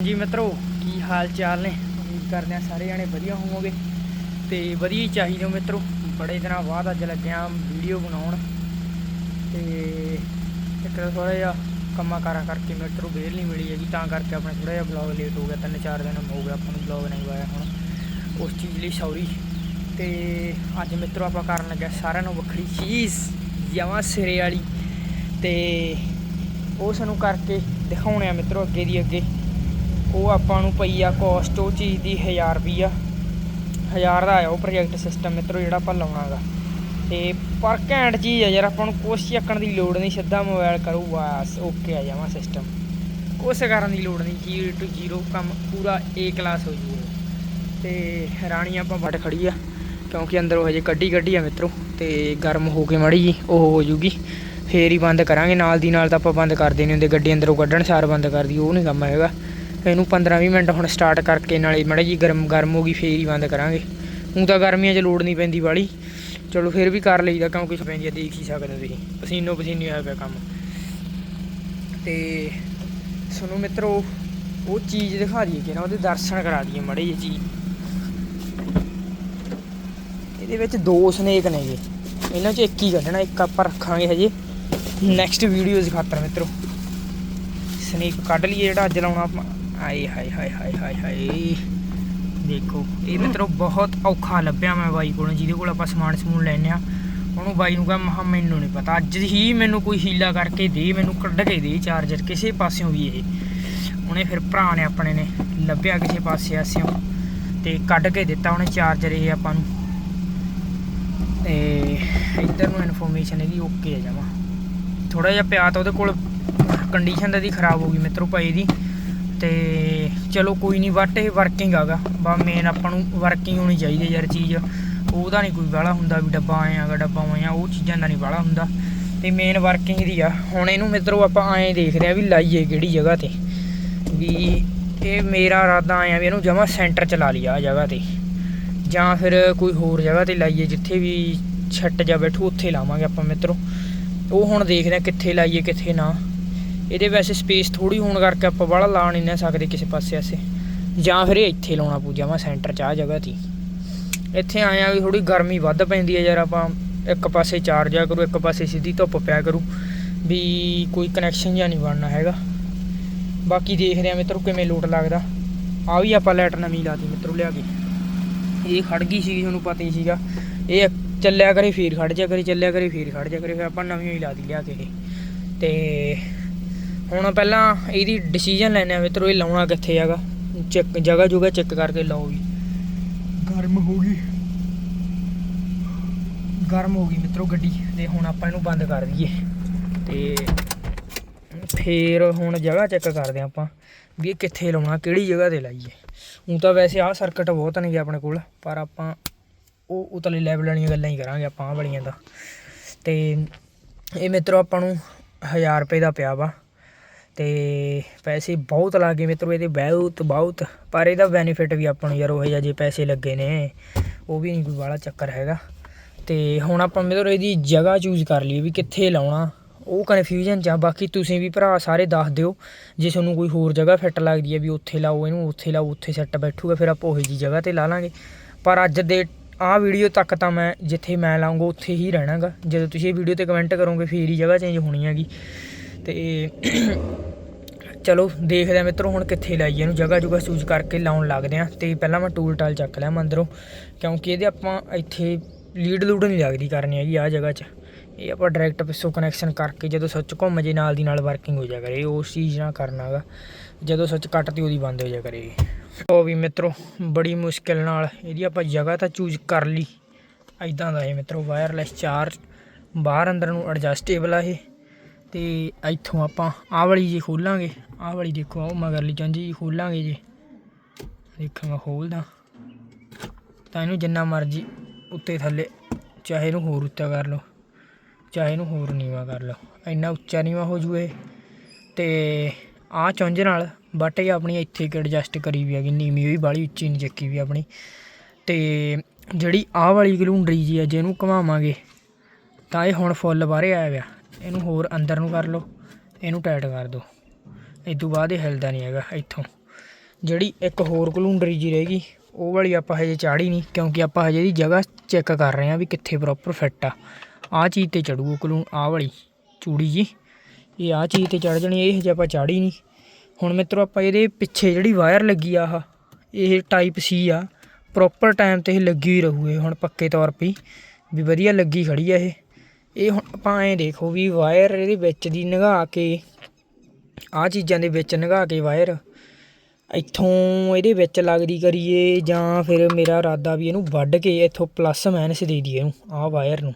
ਜੀ ਮਿੱਤਰੋ, ਕੀ ਹਾਲ ਚਾਲ ਨੇ? ਉਮੀਦ ਕਰਦੇ ਆ ਸਾਰੇ ਜਾਣੇ ਵਧੀਆ ਹੋਵੋਗੇ ਤੇ ਵਧੀਆ ਹੀ ਚਾਹੀਦੇ ਹੋ ਮਿੱਤਰੋ। ਬੜੇ ਦਿਨਾਂ ਬਾਅਦ ਅੱਜ ਲੱਗਿਆ ਵੀਡੀਓ ਬਣਾਉਣ ਤੇ ਇੱਕ ਥੋੜਾ ਜਿਹਾ ਕੰਮਾਂ ਕਾਰਾਂ ਕਰਕੇ ਮਿੱਤਰੋ ਵੇਲ ਨਹੀਂ ਮਿਲੀ ਹੈਗੀ, ਤਾਂ ਕਰਕੇ ਆਪਣਾ ਥੋੜਾ ਜਿਹਾ ਬਲੌਗ ਲੇਟ ਹੋ ਗਿਆ ਤਿੰਨ ਚਾਰ ਦਿਨ ਹੋ ਗਏ ਆਪਾਂ ਨੂੰ ਬਲੌਗ ਨਹੀਂ ਪਾਇਆ ਹੁਣ ਉਸ ਚੀਜ਼ ਲਈ ਸੌਰੀ ਤੇ ਅੱਜ ਮਿੱਤਰੋ ਆਪਾਂ ਕਰਨ ਲੱਗੇ ਸਾਰਿਆਂ ਨੂੰ ਵੱਖਰੀ ਚੀਜ਼, ਜਮਾਂ ਸਿਰੇ ਵਾਲੀ। ਤੇ ਉਹ ਸਾਨੂੰ ਕਰਕੇ ਦਿਖਾਉਣੇ ਆ ਮਿੱਤਰੋ ਅੱਗੇ ਦੀ ਅੱਗੇ। ਉਹ ਆਪਾਂ ਨੂੰ ਪਈ ਆ ਕੋਸਟ ਉਹ ਚੀਜ਼ ਦੀ 1000 ਰੁਪਈਆ। 1000 ਦਾ ਆਇਆ ਉਹ ਪ੍ਰੋਜੈਕਟ ਸਿਸਟਮ ਮਿੱਤਰੋ ਜਿਹੜਾ ਆਪਾਂ ਲਾਉਣਾਗਾ ਤੇ ਪਰ ਘੈਂਟ ਚੀਜ਼ ਆ ਯਾਰ, ਆਪਾਂ ਨੂੰ ਕੁਛ ਚੱਕਣ ਦੀ ਲੋੜ ਨਹੀਂ, ਸਿੱਧਾ ਮੋਬਾਈਲ ਕਰੂ, ਬਸ ਓਕੇ ਆ ਜਾਵਾਂ ਸਿਸਟਮ ਕੁਛ ਕਰਨ ਦੀ ਲੋੜ ਨਹੀਂ 0 ਟੂ ਜੀਰੋ ਕੰਮ ਪੂਰਾ ਏ ਕਲਾਸ ਹੋ ਜੂਗਾ। ਤੇ ਰਾਣੀ ਆਪਾਂ ਵੱਟ ਖੜੀ ਆ, ਕਿਉਂਕਿ ਅੰਦਰੋਂ ਹਜੇ ਕੱਢੀ ਕੱਢੀ ਆ ਮਿੱਤਰੋ, ਤੇ ਗਰਮ ਹੋ ਕੇ ਮੜੀ ਜੀ, ਉਹ ਹੋ ਜੂਗੀ। ਫੇਰ ਹੀ ਬੰਦ ਕਰਾਂਗੇ, ਨਾਲ ਦੀ ਨਾਲ ਤਾਂ ਆਪਾਂ ਬੰਦ ਕਰਦੇ ਨਹੀਂ ਹੁੰਦੇ, ਗੱਡੀ ਅੰਦਰੋਂ ਕੱਢਣ, ਸਾਰ ਬੰਦ ਕਰਦੀ ਉਹ ਨਹੀਂ ਕੰਮ ਹੈਗਾ। ਇਹਨੂੰ 15-20 ਮਿੰਟ ਹੁਣ ਸਟਾਰਟ ਕਰਕੇ ਨਾਲੇ ਮੜਾ ਜੀ ਗਰਮ ਗਰਮ ਹੋ ਗਈ, ਫੇਰ ਹੀ ਬੰਦ ਕਰਾਂਗੇ। ਹੁਣ ਤਾਂ ਗਰਮੀਆਂ 'ਚ ਲੋੜ ਨਹੀਂ ਪੈਂਦੀ ਵਾਲੀ। ਚਲੋ ਫਿਰ ਵੀ ਕਰ ਲਈਦਾ ਕਿਉਂਕਿ ਪੈਂਦੀ ਆ, ਦੇਖ ਹੀ ਸਕਦੇ ਹੋ ਤੁਸੀਂ। ਪਸੀਨੋ ਪਸੀਨੀ ਹੋਇਆ ਪਿਆ ਕੰਮ। ਤੇ ਸੁਣੋ ਮਿੱਤਰੋ, ਉਹ ਚੀਜ਼ ਦਿਖਾ ਦਈਏ ਕਿ ਨਾ, ਉਹਦੇ ਦਰਸ਼ਨ ਕਰਾ ਦਈਏ ਮੜੇ ਜੀ ਚੀਜ਼। ਇਹਦੇ ਵਿੱਚ ਦੋ ਸਨੇਕ ਨੇਗੇ ਇਹਨਾਂ 'ਚ ਇੱਕ ਹੀ ਕੱਢਣਾ, ਇੱਕ ਆਪਾਂ ਰੱਖਾਂਗੇ ਹਜੇ। ਨੈਕਸਟ ਵੀਡੀਓਜ਼ ਖਾਤਰ ਮਿੱਤਰੋ। ਸਨੇਕ ਕੱਢ ਲਈਏ ਜਿਹੜਾ ਅੱਜ ਲਾਉਣਾ ਆਪਾਂ। ਆਏ ਹਾਏ ਹਾਏ ਹਾਏ ਹਾਏ ਹਾਏ। ਦੇਖੋ, ਇਹ ਮਿੱਤਰੋ ਬਹੁਤ ਔਖਾ ਲੱਭਿਆ ਮੈਂ ਬਾਈ ਕੋਲੋਂ, ਜਿਹਦੇ ਕੋਲ ਆਪਾਂ ਸਮਾਨ ਸਮੂਨ ਲੈਨੇ ਆ ਉਹਨੂੰ ਬਾਈ ਨੂੰ ਕਹਾਂ ਮਹਾ ਮੈਨੂੰ ਨਹੀਂ ਪਤਾ। ਅੱਜ ਹੀ ਮੈਨੂੰ ਕੋਈ ਹੀਲਾ ਕਰਕੇ ਦੇ, ਮੈਨੂੰ ਕੱਢ ਕੇ ਦੇ ਚਾਰਜਰ ਕਿਸੇ ਪਾਸਿਓਂ ਵੀ ਇਹ। ਉਹਨੇ ਫਿਰ ਭਰਾ ਨੇ ਆਪਣੇ ਨੇ ਲੱਭਿਆ ਕਿਸੇ ਪਾਸੇ ਆਸਿਓਂ ਤੇ ਕੱਢ ਕੇ ਦਿੱਤਾ ਉਹਨੇ ਚਾਰਜਰ ਇਹ ਆਪਾਂ ਨੂੰ। ਤੇ ਇੱਧਰ ਨੂੰ ਇਨਫੋਰਮੇਸ਼ਨ ਇਹਦੀ ਓਕੇ ਆ ਜਾਵਾ ਥੋੜਾ ਜਿਹਾ ਪਿਆ ਤਾਂ ਉਹਦੇ ਕੋਲ ਕੰਡੀਸ਼ਨ ਤਾਂ ਦੀ ਖਰਾਬ ਹੋ ਗਈ ਮਿੱਤਰੋ ਭਾਈ ਦੀ ਤੇ ਚਲੋ ਕੋਈ ਨਹੀਂ ਬਟ ਇਹ ਵਰਕਿੰਗ ਆਗਾ ਬਾ ਮੇਨ ਆਪਾਂ ਨੂੰ ਵਰਕਿੰਗ ਹੋਣੀ ਚਾਹੀਦੀ ਹੈ ਯਾਰ ਚੀਜ਼। ਉਹਦਾ ਨਹੀਂ ਕੋਈ ਵਾਲਾ ਹੁੰਦਾ ਵੀ ਡੱਬਾ ਆਏਗਾ ਡੱਬਾ ਆਇਆ ਉਹ ਚੀਜ਼ਾਂ ਦਾ ਨਹੀਂ ਵਾਲਾ ਹੁੰਦਾ। ਤੇ ਮੇਨ ਵਰਕਿੰਗ ਦੀ ਆ। ਹੁਣ ਇਹਨੂੰ ਮਿੱਤਰੋ ਆਪਾਂ ਐਂ ਦੇਖਦੇ ਆ ਵੀ ਲਾਈਏ ਕਿਹੜੀ ਜਗ੍ਹਾ ਤੇ। ਵੀ ਇਹ ਮੇਰਾ ਇਰਾਦਾ ਆਇਆ ਵੀ ਇਹਨੂੰ ਜਮਾ ਸੈਂਟਰ ਚ ਲਾ ਲਿਆ ਆ ਜਗ੍ਹਾ ਤੇ। ਜਾਂ ਫਿਰ ਕੋਈ ਹੋਰ ਜਗ੍ਹਾ ਤੇ ਲਾਈਏ, ਜਿੱਥੇ ਵੀ ਛੱਟ ਜਾ ਬੈਠੂ, ਉੱਥੇ ਲਾਵਾਂਗੇ ਆਪਾਂ ਮਿੱਤਰੋ। ਉਹ ਹੁਣ ਦੇਖਦੇ ਆ ਕਿੱਥੇ ਲਾਈਏ, ਕਿੱਥੇ ਨਾ। ਇਹਦੇ ਵੈਸੇ ਸਪੇਸ ਥੋੜੀ ਹੋਣ ਕਰਕੇ ਆਪਾਂ ਬਾਹਲਾ ਲਾ ਨਹੀਂ ਨਾ ਸਕਦੇ ਕਿਸੇ ਪਾਸੇ ਐਸੇ ਜਾਂ ਫਿਰ ਇਹ ਇੱਥੇ ਲਾਉਣਾ ਪਊ ਜਾਵਾਂ ਸੈਂਟਰ 'ਚ ਆ ਜਗ੍ਹਾ 'ਤੇ। ਇੱਥੇ ਆਇਆ ਵੀ ਥੋੜੀ ਗਰਮੀ ਵੱਧ ਪੈਂਦੀ ਹੈ ਯਾਰ ਆਪਾਂ, ਇੱਕ ਪਾਸੇ ਚਾਰਜ ਆ ਕਰੂ, ਇੱਕ ਪਾਸੇ ਸਿੱਧੀ ਧੁੱਪ ਪਿਆ ਕਰੂ, ਵੀ ਕੋਈ ਕਨੈਕਸ਼ਨ ਜਿਹਾ ਨਹੀਂ ਬਣਨਾ ਹੈਗਾ। ਬਾਕੀ ਦੇਖਦੇ ਆ ਮਿੱਤਰੋ ਕਿਵੇਂ ਲੋਟ ਲੱਗਦਾ। ਆ ਵੀ ਆਪਾਂ ਲਾਈਟ ਨਵੀਂ ਲਾਤੀ ਮਿੱਤਰੋ ਲਿਆ ਕੇ। ਇਹ ਖੜ ਗਈ ਸੀ ਤੁਹਾਨੂੰ ਪਤਾ ਹੀ ਸੀਗਾ। ਇਹ ਚੱਲਿਆ ਕਰੇ, ਫੇਰ ਖੜ ਜਾ ਕਰੇ, ਚੱਲਿਆ ਕਰੇ, ਫੇਰ ਖੜ ਜਾ ਕਰੇ, ਫਿਰ ਆਪਾਂ ਨਵੀਂ ਹੀ ਲਾ ਦੀ ਲਿਆ ਕੇ ਇਹ। ਤੇ ਹੁਣ ਪਹਿਲਾਂ ਇਹਦੀ ਡਿਸੀਜਨ ਲੈਣੇ ਆ ਮਿੱਤਰੋ ਇਹ ਲਾਉਣਾ ਕਿੱਥੇ ਹੈਗਾ। ਚੈੱਕ ਜਗ੍ਹਾ ਜੁਗਾ ਚੈੱਕ ਕਰਕੇ ਲਾਓ ਵੀ। ਗਰਮ ਹੋ ਗਈ। ਗਰਮ ਹੋ ਗਈ ਮਿੱਤਰੋ ਗੱਡੀ ਤੇ ਹੁਣ ਆਪਾਂ ਇਹਨੂੰ ਬੰਦ ਕਰ ਦਈਏ। ਤੇ ਫੇਰ ਹੁਣ ਜਗ੍ਹਾ ਚੈੱਕ ਕਰਦੇ ਆਪਾਂ ਵੀ ਇਹ ਕਿੱਥੇ ਲਾਉਣਾ ਕਿਹੜੀ ਜਗ੍ਹਾ ਤੇ ਲਾਈਏ। ਹੁਣ ਤਾਂ ਵੈਸੇ ਆਹ ਸਰਕਟ ਬਹੁਤ ਨੇ ਆਪਣੇ ਕੋਲ ਪਰ ਆਪਾਂ ਉਹ ਉਤਲੇ ਲੈਵਲ ਵਾਲੀਆਂ ਗੱਲਾਂ ਹੀ ਕਰਾਂਗੇ ਆਪਾਂ ਆਹ ਵਾਲੀਆਂ ਦਾ ਤੇ ਇਹ ਮਿੱਤਰੋ ਆਪਾਂ ਨੂੰ 1000 ਰੁਪਏ ਦਾ ਪਿਆ ਵਾ। ਅਤੇ ਪੈਸੇ ਬਹੁਤ ਲੱਗ ਗਏ ਮਿੱਤਰੋ, ਇਹਦੇ ਬਹੁਤ ਬਹੁਤ। ਪਰ ਇਹਦਾ ਬੈਨੀਫਿਟ ਵੀ ਆਪਾਂ ਨੂੰ ਯਾਰ ਉਹ ਜਿਹਾ ਜੇ ਪੈਸੇ ਲੱਗੇ ਨੇ, ਉਹ ਵੀ ਨਹੀਂ ਕੋਈ ਵਾਲਾ ਚੱਕਰ ਹੈਗਾ। ਅਤੇ ਹੁਣ ਆਪਾਂ ਮਿੱਤਰੋ, ਇਹਦੀ ਜਗ੍ਹਾ ਚੂਜ਼ ਕਰ ਲਈ ਵੀ ਕਿੱਥੇ ਲਾਉਣਾ। ਉਹ ਕਨਫਿਊਜ਼ਨ ਚ ਆ। ਬਾਕੀ ਤੁਸੀਂ ਵੀ ਭਰਾ ਸਾਰੇ ਦੱਸ ਦਿਓ, ਜੇ ਤੁਹਾਨੂੰ ਕੋਈ ਹੋਰ ਜਗ੍ਹਾ ਫਿੱਟ ਲੱਗਦੀ ਹੈ ਵੀ ਉੱਥੇ ਲਾਓ ਇਹਨੂੰ, ਉੱਥੇ ਲਾਓ, ਉੱਥੇ ਸੈੱਟ ਬੈਠੂਗਾ, ਫਿਰ ਆਪਾਂ ਉਹੀ ਜੀ ਜਗ੍ਹਾ ਤੇ ਲਾ ਲਾਂਗੇ। ਪਰ ਅੱਜ ਦੇ, ਆਹ ਵੀਡੀਓ ਤੱਕ ਤਾਂ ਮੈਂ, ਜਿੱਥੇ ਮੈਂ ਲਾਉਂਗਾ, ਉੱਥੇ ਹੀ ਰਹਿਣਾਗਾ। ਜਦੋਂ ਤੁਸੀਂ ਇਹ ਵੀਡੀਓ ਤੇ ਕਮੈਂਟ ਕਰੋਗੇ, ਫੇਰ ਹੀ ਜਗ੍ਹਾ ਚੇਂਜ ਹੋਣੀ ਹੈਗੀ। ਤੇ ਚਲੋ ਦੇਖਦੇ ਆ ਮਿੱਤਰੋ ਹੁਣ ਕਿੱਥੇ ਲਾਈਏ ਇਹਨੂੰ, ਜਗ੍ਹਾ ਜੁਗਾ ਚੂਜ਼ ਕਰਕੇ ਲਾਉਣ ਲੱਗਦੇ ਆ। ਤੇ ਪਹਿਲਾਂ ਮੈਂ ਟੂਲ ਟਾਲ ਚੱਕ ਲਿਆ ਮੈਂ ਅੰਦਰੋਂ ਕਿਉਂਕਿ ਇਹਦੇ ਆਪਾਂ ਇੱਥੇ ਲੀਡ ਲੂਡ ਨਹੀਂ ਲੱਗਦੀ ਕਰਨੀ ਹੈਗੀ ਆ ਜਗ੍ਹਾ 'ਚ। ਇਹ ਆਪਾਂ ਡਾਇਰੈਕਟ ਪਿੱਛੋਂ ਕਨੈਕਸ਼ਨ ਕਰਕੇ ਜਦੋਂ ਸੱਚ ਘੁੰਮ ਜੇ ਨਾਲ ਦੀ ਨਾਲ ਵਰਕਿੰਗ ਹੋ ਜਾ ਕਰੇ, ਉਸ ਚੀਜ਼ ਨਾਲ ਕਰਨਾਗਾ ਜਦੋਂ ਸੁੱਚ ਕੱਟਤੀ ਉਹਦੀ ਬੰਦ ਹੋ ਜਾ ਕਰੇ। ਉਹ ਵੀ ਮਿੱਤਰੋ ਬੜੀ ਮੁਸ਼ਕਿਲ ਨਾਲ ਇਹਦੀ ਆਪਾਂ ਜਗ੍ਹਾ ਤਾਂ ਚੂਜ਼ ਕਰ ਲਈ। ਐਦਾਂ ਦਾ ਇਹ ਮਿੱਤਰੋ ਵਾਇਰਲੈਸ ਚਾਰਜ ਬਾਹਰ ਅੰਦਰ ਨੂੰ ਐਡਜਸਟੇਬਲ ਆ ਇਹ। ਤੇ ਇੱਥੋਂ ਆਪਾਂ ਆਹ ਵਾਲੀ ਜੀ ਖੋਲਾਂਗੇ। ਆਹ ਵਾਲੀ ਦੇਖੋ, ਆਹ ਮਗਰਲੀ ਚੰਜੀ ਜੀ ਖੋਲਾਂਗੇ ਜੀ। ਦੇਖਾਂ ਮੈਂ ਖੋਲਦਾ। ਤਾਂ ਇਹਨੂੰ ਜਿੰਨਾ ਮਰਜ਼ੀ ਉੱਤੇ ਥੱਲੇ, ਚਾਹੇ ਇਹਨੂੰ ਹੋਰ ਉੱਚਾ ਕਰ ਲਓ, ਚਾਹੇ ਇਹਨੂੰ ਹੋਰ ਨੀਵਾ ਕਰ ਲਓ। ਇੰਨਾ ਉੱਚਾ ਨੀਵਾ ਹੋ ਜੂ ਇਹ। ਤੇ ਆਹ ਚੁੰਝ ਨਾਲ ਬਟ ਇਹ ਆਪਣੀ ਇੱਥੇ ਕਿ ਐਡਜਸਟ ਕਰੀ ਵੀ ਹੈਗੀ। ਨੀਵੀਂ ਵੀ ਬਾਲੀ ਉੱਚੀ ਨਹੀਂ ਚੱਕੀ ਵੀ ਆਪਣੀ। ਤੇ ਜਿਹੜੀ ਆਹ ਵਾਲੀ ਗਲੂੰਡਰੀ ਜੀ ਹੈ ਜੇ ਇਹਨੂੰ ਘੁਮਾਵਾਂਗੇ, ਤਾਂ ਇਹ ਹੁਣ ਫੁੱਲ ਬਾਹਰੇ ਆਇਆ ਪਿਆ। ਇਹਨੂੰ ਹੋਰ ਅੰਦਰ ਨੂੰ ਕਰ ਲਓ, ਇਹਨੂੰ ਟਾਈਟ ਕਰ ਦਿਓ। ਇਸ ਤੋਂ ਬਾਅਦ ਇਹ ਹਿਲਦਾ ਨਹੀਂ ਹੈਗਾ ਇੱਥੋਂ। ਜਿਹੜੀ ਇੱਕ ਹੋਰ ਕਲੂੰਡਰੀ ਜੀ ਰਹੇਗੀ ਉਹ ਵਾਲੀ ਆਪਾਂ ਹਜੇ ਚਾੜੀ ਨਹੀਂ, ਕਿਉਂਕਿ ਆਪਾਂ ਹਜੇ ਦੀ ਜਗ੍ਹਾ ਚੈੱਕ ਕਰ ਰਹੇ ਹਾਂ ਵੀ ਕਿੱਥੇ ਪ੍ਰੋਪਰ ਫਿੱਟ ਆ। ਆਹ ਚੀਜ਼ ਤੇ ਚੜੂ ਕਲੂ, ਆਹ ਵਾਲੀ ਚੂੜੀ ਜੀ। ਇਹ ਆਹ ਚੀਜ਼ ਤੇ ਚੜ ਜਾਣੀ ਇਹ ਹਜੇ ਆਪਾਂ ਚਾੜੀ ਨਹੀਂ। ਹੁਣ ਮਿੱਤਰੋ ਆਪਾਂ ਇਹਦੇ ਪਿੱਛੇ ਜਿਹੜੀ ਵਾਇਰ ਲੱਗੀ ਆ ਆਹ, ਇਹ ਟਾਈਪ ਸੀ ਆ। ਪ੍ਰੋਪਰ ਟਾਈਮ ਤੇ ਇਹ ਲੱਗੀ ਹੀ ਰਹੂ ਇਹ ਹੁਣ ਪੱਕੇ ਤੌਰ 'ਤੇ ਵੀ ਵਧੀਆ ਲੱਗੀ ਖੜੀ ਆ ਇਹ। ਇਹ ਹੁਣ ਆਪਾਂ ਐਂ ਦੇਖੋ ਵੀ ਵਾਇਰ ਇਹਦੇ ਵਿੱਚ ਦੀ ਨਗਾ ਕੇ, ਆਹ ਚੀਜ਼ਾਂ ਦੇ ਵਿੱਚ ਨਗਾ ਕੇ ਵਾਇਰ, ਇੱਥੋਂ ਇਹਦੇ ਵਿੱਚ ਲੱਗਦੀ ਕਰੀਏ ਜਾਂ ਫਿਰ ਮੇਰਾ ਇਰਾਦਾ ਵੀ ਇਹਨੂੰ ਵੱਢ ਕੇ ਇੱਥੋਂ ਪਲੱਸ ਮਾਈਨਸ ਦੇ ਦਈਏ ਇਹਨੂੰ, ਆਹ ਵਾਇਰ ਨੂੰ।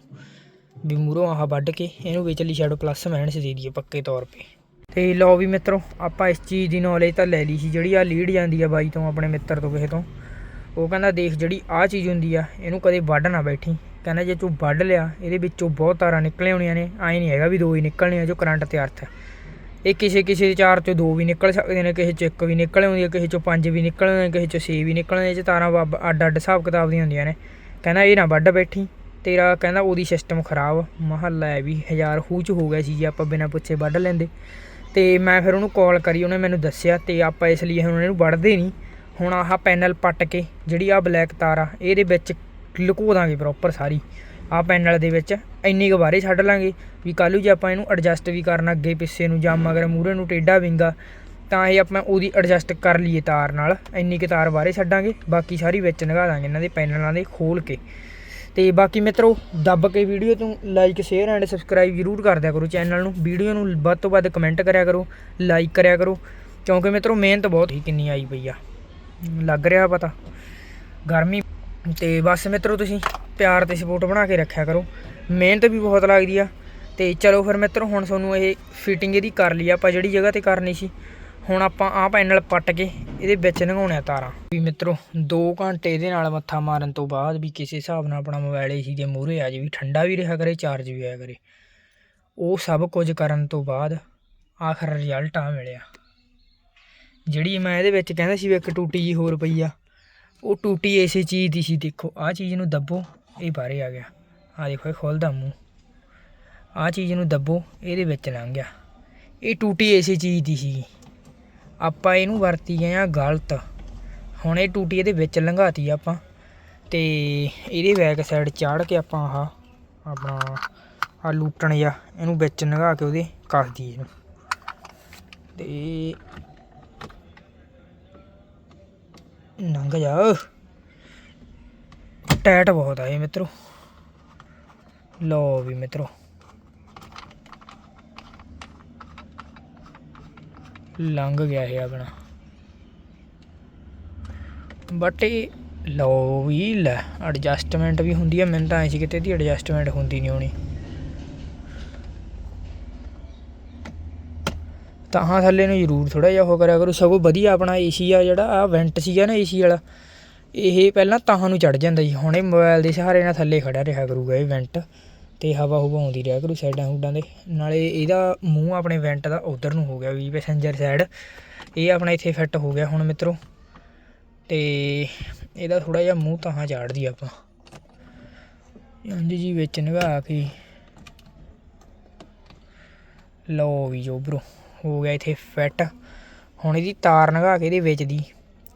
ਵੀ ਮੂਰੋਂ ਆਹ ਵੱਢ ਕੇ ਇਹਨੂੰ ਵਿਚਲੀ ਸ਼ੈਡੋ ਪਲੱਸ ਮਾਈਨਸ ਦੇ ਦਈਏ ਪੱਕੇ ਤੌਰ 'ਤੇ। ਤੇ ਲਓ ਵੀ ਮਿੱਤਰੋ, ਆਪਾਂ ਇਸ ਚੀਜ਼ ਦੀ ਨੌਲੇਜ ਤਾਂ ਲੈ ਲਈ ਸੀ, ਜਿਹੜੀ ਆ ਲੀਡ ਜਾਂਦੀ ਆ ਬਾਈ ਤੋਂ, ਆਪਣੇ ਮਿੱਤਰ ਤੋਂ ਕਿਸੇ ਤੋਂ। ਉਹ ਕਹਿੰਦਾ, ਦੇਖ ਜਿਹੜੀ ਆਹ ਚੀਜ਼ ਹੁੰਦੀ ਆ, ਇਹਨੂੰ ਕਦੇ ਵੱਢ ਨਾ ਬੈਠੀ। ਕਹਿੰਦਾ ਜੇ ਤੂੰ ਵੱਢ ਲਿਆ, ਇਹਦੇ ਵਿੱਚੋਂ ਬਹੁਤ ਤਾਰਾਂ ਨਿਕਲੇ ਹੋਣੀਆਂ ਨੇ, ਐਂ ਨਹੀਂ ਹੈਗਾ ਵੀ ਦੋ ਹੀ ਨਿਕਲਣੇ ਆ ਜੋ ਕਰੰਟ ਤੇ ਅਰਥ ਹੈ। ਇਹ ਕਿਸੇ ਕਿਸੇ ਚਾਰ ਚੋਂ ਦੋ ਵੀ ਨਿਕਲ ਸਕਦੇ ਨੇ, ਕਿਸੇ ਚੋਂ ਇੱਕ ਵੀ ਨਿਕਲ ਆਉਂਦੀ ਹੈ, ਕਿਸੇ ਚੋਂ ਪੰਜ ਵੀ ਨਿਕਲ ਆਉਂਦੇ ਨੇ, ਕਿਸੇ ਚੋਂ ਛੇ ਵੀ ਨਿਕਲ ਆਉਂਦੇ 'ਚ ਤਾਰਾਂ ਵੱਬ- ਅੱਡ ਅੱਡ ਹਿਸਾਬ ਕਿਤਾਬ ਦੀਆਂ ਹੁੰਦੀਆਂ ਨੇ। ਕਹਿੰਦਾ ਇਹ ਨਾ ਵੱਢ ਬੈਠੀ, ਤੇਰਾ ਕਹਿੰਦਾ ਉਹਦੀ ਸਿਸਟਮ ਖਰਾਬ ਮਹੱਲਾ ਹੈ ਵੀ ਹਜ਼ਾਰ ਹੂ ਚ ਹੋ ਗਿਆ ਸੀ ਜੇ ਆਪਾਂ ਬਿਨਾਂ ਪੁੱਛੇ ਵੱਢ ਲੈਂਦੇ। ਤੇ ਮੈਂ ਫਿਰ ਉਹਨੂੰ ਕਾਲ ਕਰੀ, ਉਹਨੇ ਮੈਨੂੰ ਦੱਸਿਆ ਤੇ ਆਪਾਂ ਇਸ ਲਈ ਹੁਣ ਇਹਨੂੰ ਵੱਢਦੇ ਨਹੀਂ। ਹੁਣ ਆਹ ਪੈਨਲ ਪੱਟ ਕੇ ਜਿਹੜੀ ਆ ਬਲੈਕ ਤਾਰ ਆ, ਇਹਦੇ ਵਿੱਚ ਲੁਕੋ ਦਾਂਗੇ ਪ੍ਰੋਪਰ ਸਾਰੀ। ਆ ਪੈਨਲ ਦੇ ਵਿੱਚ ਇੰਨੀ ਕੁ ਬਾਰੇ ਛੱਡ ਲਾਂਗੇ ਵੀ ਕੱਲ੍ਹ ਜੇ ਆਪਾਂ ਇਹਨੂੰ ਐਡਜਸਟ ਵੀ ਕਰਨਾ ਅੱਗੇ ਪਿੱਛੇ ਨੂੰ ਜਾਂ ਮਗਰ ਮੂਹਰੇ ਨੂੰ ਟੇਢਾ ਵਿੰਗਾ, ਤਾਂ ਇਹ ਆਪਾਂ ਉਹਦੀ ਐਡਜਸਟ ਕਰ ਲਈਏ ਤਾਰ ਨਾਲ। ਇੰਨੀ ਕੁ ਤਾਰ ਬਾਰੇ ਛੱਡਾਂਗੇ, ਬਾਕੀ ਸਾਰੀ ਵਿੱਚ ਨਗਾ ਦਾਂਗੇ ਇਹਨਾਂ ਦੇ ਪੈਨਲਾਂ ਦੇ ਖੋਲ ਕੇ। ਤੇ ਬਾਕੀ ਮਿੱਤਰੋ, ਦੱਬ ਕੇ ਵੀਡੀਓ ਤੋਂ ਲਾਈਕ ਸ਼ੇਅਰ ਐਂਡ ਸਬਸਕ੍ਰਾਈਬ ਜ਼ਰੂਰ ਕਰ ਦਿਆ ਕਰੋ ਚੈਨਲ ਨੂੰ। ਵੀਡੀਓ ਨੂੰ ਵੱਧ ਤੋਂ ਵੱਧ ਕਮੈਂਟ ਕਰਿਆ ਕਰੋ ਲਾਈਕ ਕਰਿਆ ਕਰੋ, ਕਿਉਂਕਿ ਮਿੱਤਰੋ ਮਿਹਨਤ ਬਹੁਤ ਹੀ ਕਿੰਨੀ ਆਈ ਪਈ ਆ। ਲੱਗ ਰਿਹਾ ਪਤਾ। ਗਰਮੀ ਤੇ ਬਸ ਮਿੱਤਰੋ ਤੁਸੀਂ ਪਿਆਰ ਤੇ ਸਪੋਰਟ ਬਣਾ ਕੇ ਰੱਖਿਆ ਕਰੋ। ਮਿਹਨਤ ਵੀ ਬਹੁਤ ਲੱਗਦੀ ਆ। ਤੇ ਚਲੋ ਫਿਰ ਮਿੱਤਰੋ, ਹੁਣ ਤੁਹਾਨੂੰ ਇਹ ਫਿਟਿੰਗ ਇਹਦੀ ਕਰ ਲਈ ਆਪਾਂ ਜਿਹੜੀ ਜਗ੍ਹਾ ਤੇ ਕਰਨੀ ਸੀ, ਹੁਣ ਆਪਾਂ ਆਹ ਪੈਨਲ ਪੱਟ ਕੇ ਇਹਦੇ ਵਿੱਚ ਲੰਘਾਉਣੇ ਆ ਤਾਰਾਂ। ਵੀ ਮਿੱਤਰੋ 2 ਘੰਟੇ ਇਹਦੇ ਨਾਲ ਮੱਥਾ ਮਾਰਨ ਤੋਂ ਬਾਅਦ ਵੀ ਕਿਸੇ ਹਿਸਾਬ ਨਾਲ ਆਪਣਾ ਮੋਬਾਈਲ ਏਸੀ ਦੇ ਮੂਹਰੇ ਆ ਜੇ, ਵੀ ਠੰਡਾ ਵੀ ਰਿਹਾ ਕਰੇ ਚਾਰਜ ਵੀ ਆਇਆ ਕਰੇ। ਉਹ ਸਭ ਕੁਝ ਕਰਨ ਤੋਂ ਬਾਅਦ ਆਖਰ ਰਿਜ਼ਲਟ ਆ ਮਿਲਿਆ। ਜਿਹੜੀ ਮੈਂ ਇਹਦੇ ਵਿੱਚ ਕਹਿੰਦਾ ਸੀ ਵੀ ਇੱਕ ਟੂਟੀ ਜੀ ਹੋਰ ਪਈ ਆ ਉਹ ਟੂਟੀ ਇਸੇ ਚੀਜ਼ ਦੀ ਸੀ, ਦੇਖੋ, ਆਹ ਚੀਜ਼ ਨੂੰ ਦੱਬੋ, ਇਹ ਬਾਹਰੇ ਆ ਗਿਆ। ਆ ਦੇਖੋ, ਇਹ ਖੋਲਦਾ ਮੂੰਹ। ਆਹ ਚੀਜ਼ ਨੂੰ ਦੱਬੋ, ਇਹਦੇ ਵਿੱਚ ਲੰਘ ਗਿਆ। ਇਹ ਟੂਟੀ ਇਸੇ ਚੀਜ਼ ਦੀ ਸੀ ਆਪਾਂ ਇਹਨੂੰ ਵਰਤੀ ਗਏ ਆ ਗਲਤ। ਹੁਣ ਇਹ ਟੂਟੀ ਇਹਦੇ ਵਿੱਚ ਲੰਘਾਤੀ ਆਪਾਂ। ਤੇ ਇਹਦੇ ਬੈਕ ਸਾਈਡ ਚਾੜ ਕੇ ਆਪਾਂ ਆਹ, ਆਪਣਾ ਆ ਲੂਟਣ ਜਾਂ ਇਹਨੂੰ ਵਿੱਚ ਲੰਘਾ ਕੇ ਉਹਦੇ ਕੱਸ ਦਈਏ ਇਹਨੂੰ। ਤੇ ਲੰਘ ਜਾ। ਟੈਟ ਬਹੁਤ ਆ ਇਹ ਮਿੱਤਰੋ। ਲੋ ਵੀ ਮਿੱਤਰੋ। ਲੰਘ ਗਿਆ ਇਹ ਆਪਣਾ। ਬਟ ਇਹ ਲੋ ਵੀ ਲੈ ਐਡਜਸਟਮੈਂਟ ਵੀ ਹੁੰਦੀ ਹੈ ਮੈਨੂੰ ਤਾਂ ਐਂ ਸੀ ਕਿਤੇ ਦੀ ਐਡਜਸਟਮੈਂਟ ਹੁੰਦੀ ਨਹੀਂ ਹੋਣੀ। ਤਾਂ ਹਾਂ ਥੱਲੇ ਨੂੰ ਜ਼ਰੂਰ ਥੋੜਾ ਜਿਹਾ ਉਹ ਕਰਿਆ ਕਰੋ, ਸਗੋਂ ਵਧੀਆ ਆਪਣਾ ਏਸੀ ਆ ਜਿਹੜਾ ਆ ਵੈਂਟ ਸੀਗਾ ਨਾ ਏਸੀ ਵਾਲਾ, ਇਹ ਪਹਿਲਾਂ ਤਾਹਾਂ ਨੂੰ ਚੜ ਜਾਂਦਾ ਸੀ, ਹੁਣ ਇਹ ਮੋਬਾਈਲ ਦੇ ਸਹਾਰੇ ਨਾਲ ਥੱਲੇ ਖੜਾ ਰਿਹਾ ਕਰੂਗਾ ਇਹ ਵੈਂਟ ਤੇ ਹਵਾ ਹੁਵਾ ਆਉਂਦੀ ਰਿਹਾ ਕਰੂ ਸਾਈਡਾਂ ਹੂਡਾਂ ਦੇ, ਨਾਲੇ ਇਹਦਾ ਮੂੰਹ ਆਪਣੇ ਵੈਂਟ ਦਾ ਉਧਰ ਨੂੰ ਹੋ ਗਿਆ ਵੀ ਪੈਸੇਂਜਰ ਸਾਈਡ ਇਹ ਆਪਣਾ ਇੱਥੇ ਫਿੱਟ ਹੋ ਗਿਆ ਹੁਣ ਮਿੱਤਰੋ, ਤੇ ਇਹਦਾ ਥੋੜਾ ਜਿਹਾ ਮੂੰਹ ਤਾਹਾਂ ਚਾੜਦੀ ਆਪਾਂ। ਹਾਂਜੀ ਜੀ ਵਿੱਚ ਨਗਾ ਕੇ, ਲਓ ਵੀ ਜੋ ਬ్రో ਹੋ ਗਿਆ ਇੱਥੇ ਫਿੱਟ ਹੁਣ ਇਹਦੀ ਤਾਰ ਨਗਾ ਕੇ ਇਹਦੇ ਵਿੱਚ ਦੀ।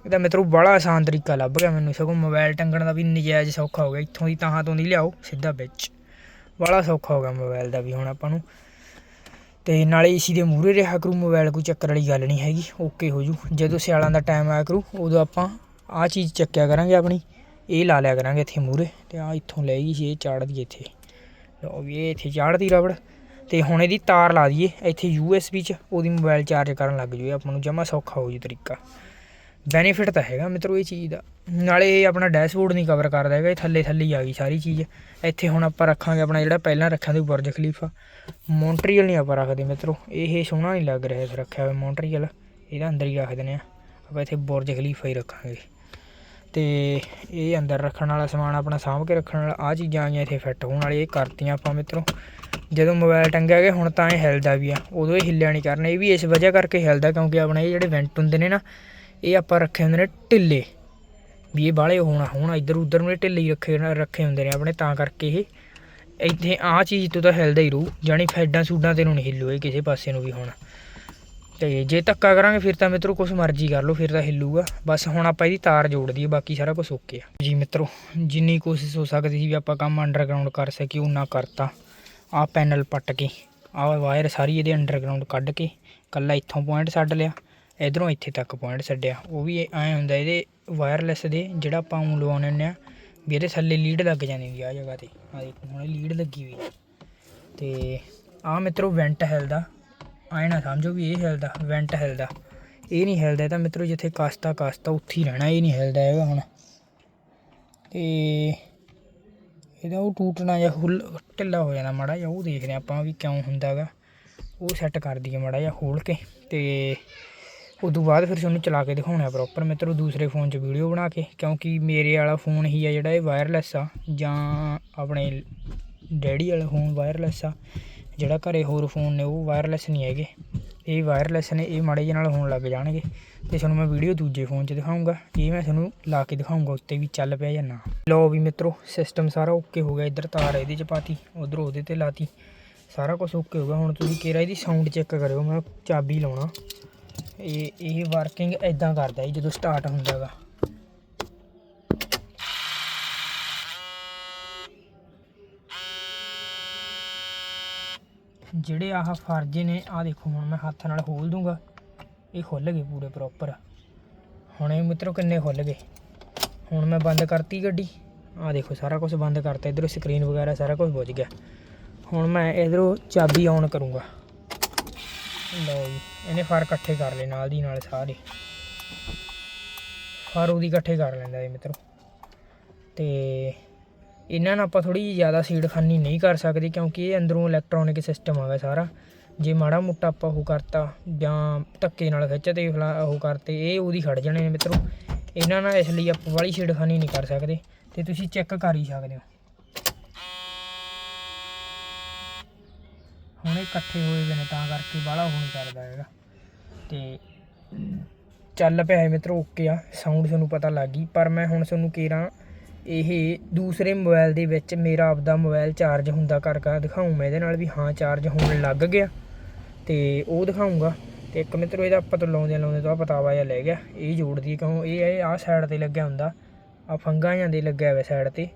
ਇਹਦਾ ਮਿੱਤਰੋ ਬੜਾ ਆਸਾਨ ਤਰੀਕਾ ਲੱਭ ਗਿਆ ਮੈਨੂੰ। ਸਗੋਂ ਮੋਬਾਈਲ ਟੰਗਣ ਦਾ ਵੀ ਨਜਾਇਜ਼ ਸੌਖਾ ਹੋ ਗਿਆ। ਇੱਥੋਂ ਦੀ ਤਾਹਾਂ ਤੋਂ ਨਹੀਂ ਲਿਆਓ, ਸਿੱਧਾ ਵਿੱਚ। ਬੜਾ ਸੌਖਾ ਹੋ ਗਿਆ ਮੋਬਾਈਲ ਦਾ ਵੀ ਹੁਣ ਆਪਾਂ ਨੂੰ। ਤੇ ਨਾਲੇ ਏਸੀ ਦੇ ਮੂਹਰੇ ਰਿਹਾ ਕਰੂ ਮੋਬਾਈਲ ਕੋਈ ਚੱਕਰ ਵਾਲੀ ਗੱਲ ਨਹੀਂ ਹੈਗੀ। ਓਕੇ ਹੋ ਜੂ। ਜਦੋਂ ਸਿਆਲਾਂ ਦਾ ਟਾਈਮ ਆਇਆ ਕਰੂ, ਉਦੋਂ ਆਪਾਂ ਆਹ ਚੀਜ਼ ਚੱਕਿਆ ਕਰਾਂਗੇ ਆਪਣੀ। ਇਹ ਲਾ ਲਿਆ ਕਰਾਂਗੇ ਇੱਥੇ ਮੂਹਰੇ। ਤੇ ਆ ਇੱਥੋਂ ਲੈ ਗਈ ਸੀ, ਇਹ ਚਾੜਦੀ ਇੱਥੇ। ਲਓ ਵੀ ਇਹ ਇੱਥੇ ਚਾੜਦੀ ਰਬੜ। ਤੇ ਹੁਣ ਇਹਦੀ ਤਾਰ ਲਾ ਦਈਏ, ਇੱਥੇ USB ਚ ਉਹਦੀ ਮੋਬਾਈਲ ਚਾਰਜ ਕਰਨ ਲੱਗ ਜੂਏ ਆਪਾਂ ਨੂੰ ਜਮਾ ਸੌਖਾ ਹੋ ਜੂ ਤਰੀਕਾ। ਬੈਨੀਫਿਟ ਤਾਂ ਹੈਗਾ ਮਿੱਤਰੋ ਇਹ ਚੀਜ਼ ਦਾ। ਨਾਲੇ ਇਹ ਆਪਣਾ ਡੈਸ਼ਬੋਰਡ ਨਹੀਂ ਕਵਰ ਕਰਦਾ ਹੈਗਾ, ਇਹ ਥੱਲੇ ਥੱਲੇ ਹੀ ਆ ਗਈ ਸਾਰੀ ਚੀਜ਼। ਇੱਥੇ ਹੁਣ ਆਪਾਂ ਰੱਖਾਂਗੇ ਆਪਣਾ ਜਿਹੜਾ ਪਹਿਲਾਂ ਰੱਖਿਆ ਸੀ ਬੁਰਜ ਖਲੀਫਾ। ਮੌਂਟਰੀਅਲ ਨਹੀਂ ਆਪਾਂ ਰੱਖਦੇ ਮਿੱਤਰੋ, ਇਹ ਸੋਹਣਾ ਨਹੀਂ ਲੱਗ ਰਿਹਾ ਇਸ ਰੱਖਿਆ ਹੋਇਆ ਮੌਂਟਰੀਅਲ ਇਹਦਾ ਅੰਦਰ ਹੀ ਰੱਖ ਦਿੰਦੇ ਆ ਆਪਾਂ ਇੱਥੇ ਬੁਰਜ ਖਲੀਫਾ ਹੀ ਰੱਖਾਂਗੇ। ਤੇ ਇਹ ਅੰਦਰ ਰੱਖਣ ਵਾਲਾ ਸਮਾਨ ਆਪਣਾ ਸਾਂਭ ਕੇ ਰੱਖਣ ਵਾਲਾ ਆ ਚੀਜ਼ਾਂ ਆਈਆਂ ਇੱਥੇ ਫਿੱਟ ਹੋਣ ਵਾਲੀ ਇਹ ਕਰਤੀਆਂ ਆਪਾਂ ਮਿੱਤਰੋ। ਜਦੋਂ ਮੋਬਾਈਲ ਟੰਗਿਆ ਗਿਆ, ਹੁਣ ਤਾਂ ਇਹ ਹਿਲਦਾ ਵੀ ਆ। ਉਦੋਂ ਇਹ ਹਿੱਲਿਆ ਨਹੀਂ ਕਰਨਾ, ਇਹ ਵੀ ਇਸ ਵਜ੍ਹਾ ਕਰਕੇ ਹਿਲਦਾ ਕਿਉਂਕਿ ਆਪਣੇ ਇਹ ਜਿਹੜੇ ਵੈਂਟ ਹੁੰਦੇ ਨੇ ਨਾ, ਇਹ ਆਪਾਂ ਰੱਖੇ ਹੁੰਦੇ ਨੇ ਢਿੱਲੇ। ਵੀ ਇਹ ਬਾਹਲੇ ਹੋਣਾ ਹੋਣਾ ਇੱਧਰ ਉੱਧਰ ਨੂੰ ਇਹ ਢਿੱਲੇ ਹੀ ਰੱਖੇ ਰੱਖੇ ਹੁੰਦੇ ਨੇ ਆਪਣੇ, ਤਾਂ ਕਰਕੇ ਇਹ। ਇੱਥੇ ਆਹ ਚੀਜ਼ ਤੋਂ ਤਾਂ ਹਿੱਲਦਾ ਹੀ ਰੂ ਜਾਣੀ ਫੈਡਾਂ ਸੂਡਾਂ ਤੇ ਨੂੰ ਨਹੀਂ ਹਿੱਲੂ ਇਹ ਕਿਸੇ ਪਾਸੇ ਨੂੰ ਵੀ ਹੁਣ। ਤੇ ਜੇ ਧੱਕਾ ਕਰਾਂਗੇ, ਫਿਰ ਤਾਂ ਮਿੱਤਰੋ ਕੁਛ ਮਰਜ਼ੀ ਕਰ ਲਓ, ਫਿਰ ਤਾਂ ਹਿੱਲੂਗਾ। ਬਸ ਹੁਣ ਆਪਾਂ ਇਹਦੀ ਤਾਰ ਜੋੜ ਦਈਏ, ਬਾਕੀ ਸਾਰਾ ਕੁਝ ਓਕੇ ਆ। ਜੀ ਮਿੱਤਰੋ, ਜਿੰਨੀ ਕੋਸ਼ਿਸ਼ ਹੋ ਸਕਦੀ ਸੀ ਵੀ ਆਪਾਂ ਕੰਮ ਅੰਡਰਗਰਾਉਂਡ ਕਰ ਸਕੀਏ ਉਨਾ ਕਰਤਾ। ਆਹ ਪੈਨਲ ਪੱਟ ਕੇ, ਆਹ ਵਾਇਰ ਸਾਰੀ ਇਹਦੇ ਅੰਡਰਗਰਾਉਂਡ ਕੱਢ ਕੇ ਕੱਲਾ ਇੱਥੋਂ ਪੁਆਇੰਟ ਛੱਡ ਲਿਆ, ਇਧਰੋਂ ਇੱਥੇ ਤੱਕ ਪੁਆਇੰਟ ਛੱਡਿਆ। ਉਹ ਵੀ ਐ ਹੁੰਦਾ ਇਹਦੇ ਵਾਇਰਲੈਸ ਦੇ ਜਿਹੜਾ ਆਪਾਂ ਊਂ ਲਵਾਉਂਦੇ ਹੁੰਦੇ ਆ ਵੀ ਇਹਦੇ ਥੱਲੇ ਲੀਡ ਲੱਗ ਜਾਂਦੀ ਹੁੰਦੀ ਆ ਆਹ ਜਗ੍ਹਾ ਤੇ। ਆ ਦੇਖੋ, ਹੁਣ ਲੀਡ ਲੱਗੀ ਹੋਈ ਹੈ ਤੇ ਆਹ ਮਿੱਤਰੋ ਵੈਂਟ ਹਿਲਦਾ ਆਏ ਨਾ ਸਮਝੋ ਵੀ ਇਹ ਹਿਲਦਾ ਵੈਂਟ ਹਿਲਦਾ ਇਹ ਨਹੀਂ ਹਿਲਦਾ ਇਹ ਤਾਂ ਮਿੱਤਰੋ ਜਿੱਥੇ ਕਾਸਤਾ ਕਾਸਤਾ ਉੱਥੇ ਹੀ ਰਹਿਣਾ, ਇਹ ਨਹੀਂ ਹਿਲਦਾ ਹੈਗਾ ਹੁਣ। ਤੇ ਇਹਦਾ ਉਹ ਟੂਟਣਾ ਜਾਂ ਹੁੱਲ ਢਿੱਲਾ ਹੋ ਜਾਣਾ ਮਾੜਾ ਜਿਹਾ, ਉਹ ਦੇਖਦੇ ਹਾਂ ਆਪਾਂ ਵੀ ਕਿਉਂ ਹੁੰਦਾਗਾ ਉਹ ਸੈੱਟ ਕਰ ਦਈਏ ਮਾੜਾ ਜਿਹਾ ਖੋਲ ਕੇ ਤੇ ਤੋਂ ਬਾਅਦ ਫਿਰ ਤੁਹਾਨੂੰ ਚਲਾ ਕੇ ਦਿਖਾਉਣਾ ਪ੍ਰੋਪਰ ਮਿੱਤਰੋ ਦੂਸਰੇ ਫੋਨ 'ਚ ਵੀਡੀਓ ਬਣਾ ਕੇ, ਕਿਉਂਕਿ ਮੇਰੇ ਵਾਲਾ ਫੋਨ ਹੀ ਆ ਜਿਹੜਾ ਇਹ ਵਾਇਰਲੈਸ ਆ, ਜਾਂ ਆਪਣੇ ਡੈਡੀ ਵਾਲਾ ਫੋਨ ਵਾਇਰਲੈਸ ਆ, ਜਿਹੜਾ ਘਰੇ ਹੋਰ ਫੋਨ ਨੇ, ਉਹ ਵਾਇਰਲੈਸ ਨਹੀਂ ਹੈਗੇ। ਇਹ ਵਾਇਰਲੈਸ ਨੇ, ਇਹ ਮਾੜੇ ਜਿਹੇ ਨਾਲ ਹੋਣ ਲੱਗ ਜਾਣਗੇ। ਤੇ ਤੁਹਾਨੂੰ ਮੈਂ ਵੀਡੀਓ ਦੂਜੇ ਫੋਨ 'ਚ ਦਿਖਾਉਂਗਾ ਇਹ ਮੈਂ ਤੁਹਾਨੂੰ ਲਾ ਕੇ ਦਿਖਾਉਂਗਾ ਉੱਤੇ ਵੀ ਚੱਲ ਪਿਆ ਜਾਂ ਨਾ। ਲਓ ਵੀ ਮਿੱਤਰੋ ਸਿਸਟਮ ਸਾਰਾ ਓਕੇ ਹੋ ਗਿਆ, ਇੱਧਰ ਤਾਰ ਇਹਦੇ 'ਚ ਪਾਤੀ, ਉਧਰ ਉਹਦੇ ਤੇ ਲਾਤੀ। ਸਾਰਾ ਕੁਝ ਓਕੇ ਹੋ ਗਿਆ, ਹੁਣ ਤੁਸੀਂ ਕਿਹੜਾ ਇਹਦੀ ਸਾਊਂਡ ਚੈੱਕ ਕਰਿਓ, ਮੈਂ ਚਾਬੀ ਲਾਉਣਾ। ਇਹ ਇਹ ਵਰਕਿੰਗ ਇਦਾਂ ਕਰਦਾ ਜੀ, ਜਦੋਂ ਸਟਾਰਟ ਹੁੰਦਾਗਾ ਜਿਹੜੇ ਆਹ ਫਰਜੇ ਨੇ, ਆਹ ਦੇਖੋ ਹੁਣ ਮੈਂ ਹੱਥ ਨਾਲ ਖੋਲ ਦੂੰਗਾ। ਇਹ ਖੁੱਲ ਗਏ ਪੂਰੇ ਪ੍ਰੋਪਰ ਹੁਣ ਇਹ ਮਿੱਤਰੋ ਕਿੰਨੇ ਖੁੱਲ ਗਏ। ਹੁਣ ਮੈਂ ਬੰਦ ਕਰਤੀ ਗੱਡੀ। ਆਹ ਦੇਖੋ ਸਾਰਾ ਕੁਝ ਬੰਦ ਕਰਤਾ। ਇਧਰੋਂ ਸਕਰੀਨ ਵਗੈਰਾ ਸਾਰਾ ਕੁਝ ਬੁੱਝ ਗਿਆ। ਹੁਣ ਮੈਂ ਇਧਰੋਂ ਚਾਬੀ ਆਨ ਕਰੂੰਗਾ। ਲਓ ਜੀ, ਇਹਨੇ ਫਰ ਇਕੱਠੇ ਕਰ ਲਏ, ਨਾਲ ਦੀ ਨਾਲ ਸਾਰੇ। ਫਰ ਉਹਦੀ ਇਕੱਠੇ ਕਰ ਲੈਂਦਾ ਇਹ ਮਿੱਤਰੋ। ਤੇ ਇਹਨਾਂ ਨਾਲ ਆਪਾਂ ਥੋੜੀ ਜ਼ਿਆਦਾ ਸੀੜਖਾਨੀ ਨਹੀਂ ਕਰ ਸਕਦੇ ਕਿਉਂਕਿ ਇਹ ਅੰਦਰੋਂ ਇਲੈਕਟ੍ਰੋਨਿਕ ਸਿਸਟਮ ਆਗਾ ਸਾਰਾ। ਜੇ ਮਾੜਾ ਮੋਟਾ ਆਪਾਂ ਉਹ ਕਰਤਾ ਜਾਂ ਧੱਕੇ ਨਾਲ ਖਿੱਚਦੇ ਫਲਾ ਉਹ ਕਰਤੇ, ਇਹ ਉਹਦੀ ਖੜ ਜਾਣੇ ਨੇ ਮਿੱਤਰੋ। ਇਹਨਾਂ ਨਾਲ ਇਸ ਲਈ ਆਪਾਂ ਵਾਲੀ ਛੇੜਖਾਨੀ ਨਹੀਂ ਕਰ ਸਕਦੇ ਤੇ ਤੁਸੀਂ ਚੈੱਕ ਕਰ ਹੀ ਸਕਦੇ ਹੋ। ਹੁਣ ਇਹ ਇਕੱਠੇ ਹੋਏ ਹੋਏ ਨੇ ਤਾਂ ਕਰਕੇ ਬਾਹਲਾ ਉਹ ਨਹੀਂ ਕਰਦਾ ਹੈਗਾ। ਤੇ ਚੱਲ ਪਿਆ ਹੈ ਮਿੱਤਰੋ ਓਕੇ ਆ। ਸਾਊਂਡ ਤੁਹਾਨੂੰ ਪਤਾ ਲੱਗ ਗਈ, ਪਰ ਮੈਂ ਹੁਣ ਤੁਹਾਨੂੰ ਕੇਰਾਂ ਇਹ ਦੂਸਰੇ ਮੋਬਾਈਲ ਦੇ ਵਿੱਚ ਮੇਰਾ ਆਪਦਾ ਮੋਬਾਈਲ ਚਾਰਜ ਹੁੰਦਾ ਕਰ ਕਰ ਦਿਖਾਉਂ ਮੈਂ ਇਹਦੇ ਨਾਲ ਵੀ ਹਾਂ ਚਾਰਜ ਹੋਣ ਲੱਗ ਗਿਆ। ਤੇ ਉਹ ਦਿਖਾਉਂਗਾ ਤੇ ਇੱਕ ਮਿੱਤਰੋ ਇਹਦਾ ਆਪਾਂ ਤੋਂ ਲਾਉਂਦੇ ਲਾਉਂਦੇ ਤਾਂ ਆਹ ਪਤਾਵਾ ਜਿਹਾ ਲੈ ਗਿਆ। ਇਹ ਜੋੜਦੀ ਕਿਉਂ? ਇਹ ਇਹ ਆਹ ਸਾਈਡ ਤੇ ਲੱਗਿਆ ਹੁੰਦਾ। ਆ ਫੰਗਾ ਜਾਂ ਦੇ ਲੱਗਿਆ ਹੋਇਆ ਸਾਈਡ ਤੇ।